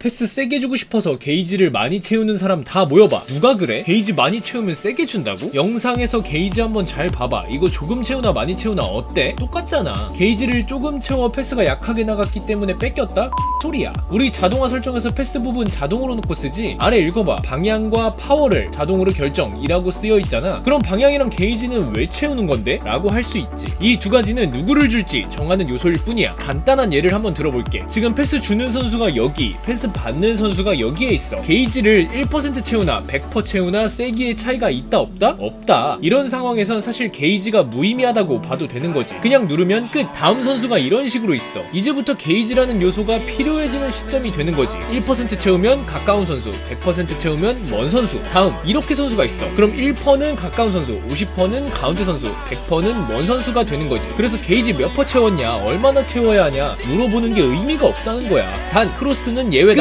패스 세게 주고 싶어서 게이지를 많이 채우는 사람 다 모여봐. 누가 그래? 게이지 많이 채우면 세게 준다고? 영상에서 게이지 한번 잘 봐봐. 이거 조금 채우나 많이 채우나 어때? 똑같잖아. 게이지를 조금 채워 패스가 약하게 나갔기 때문에 뺏겼다? 소리야. 우리 자동화 설정에서 패스 부분 자동으로 놓고 쓰지? 아래 읽어봐. 방향과 파워를 자동으로 결정이라고 쓰여 있잖아. 그럼 방향이랑 게이지는 왜 채우는 건데? 라고 할 수 있지. 이 두 가지는 누구를 줄지 정하는 요소일 뿐이야. 간단한 예를 한번 들어볼게. 지금 패스 주는 선수가 여기, 패스 받는 선수가 여기에 있어. 게이지를 1% 채우나 100% 채우나 세기의 차이가 있다 없다? 없다. 이런 상황에선 사실 게이지가 무의미하다고 봐도 되는 거지. 그냥 누르면 끝. 다음 선수가 이런 식으로 있어. 이제부터 게이지라는 요소가 필요해지는 시점이 되는 거지. 1% 채우면 가까운 선수, 100% 채우면 먼 선수. 다음 이렇게 선수가 있어. 그럼 1%는 가까운 선수, 50%는 가운데 선수, 100%는 먼 선수가 되는 거지. 그래서 게이지 몇 퍼 채웠냐, 얼마나 채워야 하냐 물어보는 게 의미가 없다는 거야. 단 크로스는 예외다.